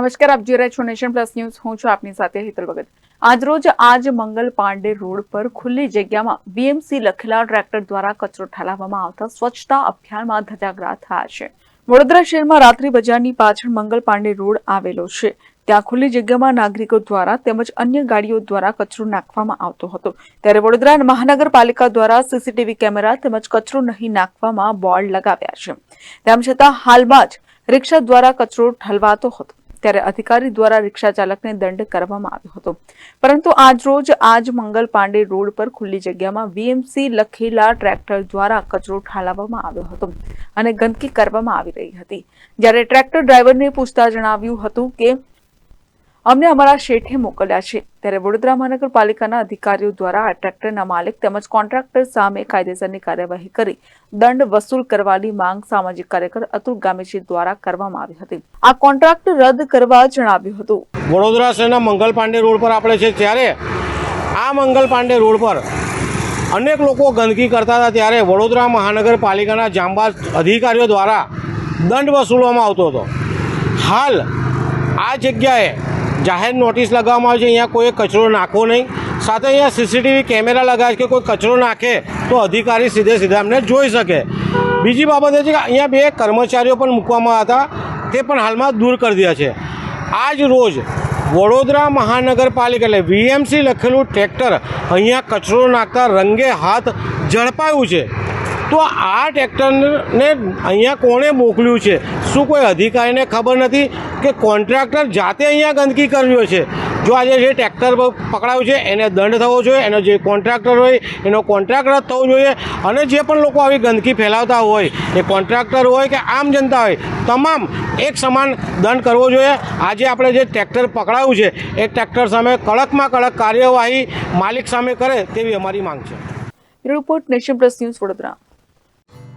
નમસ્કાર, આપ જોઈ રહ્યા છો નેશન પ્લસ ન્યૂઝ. હું છું આપની સાથે હેતલ ભગત. આજરોજ આજ મંગલ પાંડે રોડ પર ખુલ્લી જગ્યામાં બીએમસી લખેલા ટ્રેક્ટર દ્વારા કચરો ઠાલવવામાં આવતા સ્વચ્છતા અભિયાનમાં ધજાગરા થયા છે. વડોદરા શહેરમાં રાત્રિ બજારની પાછળ મંગલ પાંડે રોડ આવેલો છે. ત્યાં ખુલ્લી જગ્યામાં નાગરિકો દ્વારા તેમજ અન્ય ગાડીઓ દ્વારા કચરો નાખવામાં આવતો હતો. ત્યારે વડોદરા મહાનગરપાલિકા દ્વારા સીસીટીવી કેમેરા તેમજ કચરો નહીં નાખવામાં બોર્ડ લગાવ્યા છે. તેમ છતાં હાલમાં જ રિક્ષા દ્વારા કચરો ઠલવાતો હતો. ત્યારે અધિકારી દ્વારા રિક્ષા ચાલકને દંડ કરવામાં આવ્યો હતો. પરંતુ આજરોજ આજ મંગલ પાંડે રોડ પર ખુલ્લી જગ્યામાં વીએમસી લખેલા ટ્રેક્ટર દ્વારા કચરો ઠાલવવામાં આવ્યો હતો અને ગંદકી કરવામાં આવી રહી હતી. જ્યારે ટ્રેક્ટર ડ્રાઈવરને પૂછતા જણાવ્યું હતું કે અમને અમારા શેઠે મોકલ્યા છે. ત્યારે વડોદરા મહાનગરપાલિકાના અધિકારીઓ દ્વારા આ ટ્રેક્ટરના માલિક તેમજ કોન્ટ્રાક્ટર સામે કાયદેસરની કાર્યવાહી કરી દંડ વસૂલ કરવાની માંગ સામાજિક કાર્યકર અતુલ ગામેચી દ્વારા કરવામાં આવી હતી. આ કોન્ટ્રાક્ટ રદ કરવા જણાવ્યું હતું. વડોદરા શહેરના મંગલ પાંડે રોડ પર આપણે છે ત્યારે આ મંગલ પાંડે રોડ પર અનેક લોકો ગંદકી કરતા હતા ત્યારે વડોદરા મહાનગરપાલિકાના જાંબાજ અધિકારીઓ દ્વારા દંડ વસૂલવામાં આવતો હતો. હાલ આ જગ્યાએ જાહેર નોટિસ લગાવવામાં આવે છે, અહીંયા કોઈ કચરો નાખવો નહીં. સાથે અહીંયા સીસીટીવી કેમેરા લગાવે છે કે કોઈ કચરો નાખે તો અધિકારી સીધે સીધા અમને જોઈ શકે. બીજી બાબત એ છે કે અહીંયા બે કર્મચારીઓ પણ મૂકવામાં હતા, તે પણ હાલમાં દૂર કરી દીધા છે. આજ રોજ વડોદરા મહાનગરપાલિકા એટલે વીએમસી લખેલું ટ્રેક્ટર અહીંયા કચરો નાખતા રંગે હાથ ઝડપાયું છે. તો આ ટ્રેક્ટરને અહીંયા કોણે મોકલ્યું છે? શું કોઈ અધિકારીને ખબર નથી કે કોન્ટ્રાક્ટર જાતે અહીંયા ગંદકી કરવી છે? જો આજે જે ટ્રેક્ટર પકડાયું છે, એને દંડ થવો જોઈએ, એનો જે કોન્ટ્રાક્ટર હોય, એનો કોન્ટ્રાક્ટ રદ થવો જોઈએ, અને જે પણ લોકો આવી ગંદકી ફેલાવતા હોય, એ કોન્ટ્રાક્ટર હોય કે આમ જનતા હોય, તમામ એક સમાન દંડ કરવો જોઈએ. આજે આપણે જે ટ્રેક્ટર પકડાયું છે, એ ટ્રેક્ટર સામે કડકમાં કડક કાર્યવાહી માલિક સામે કરે તેવી અમારી માંગ છે. Report nation plus news Vadodara.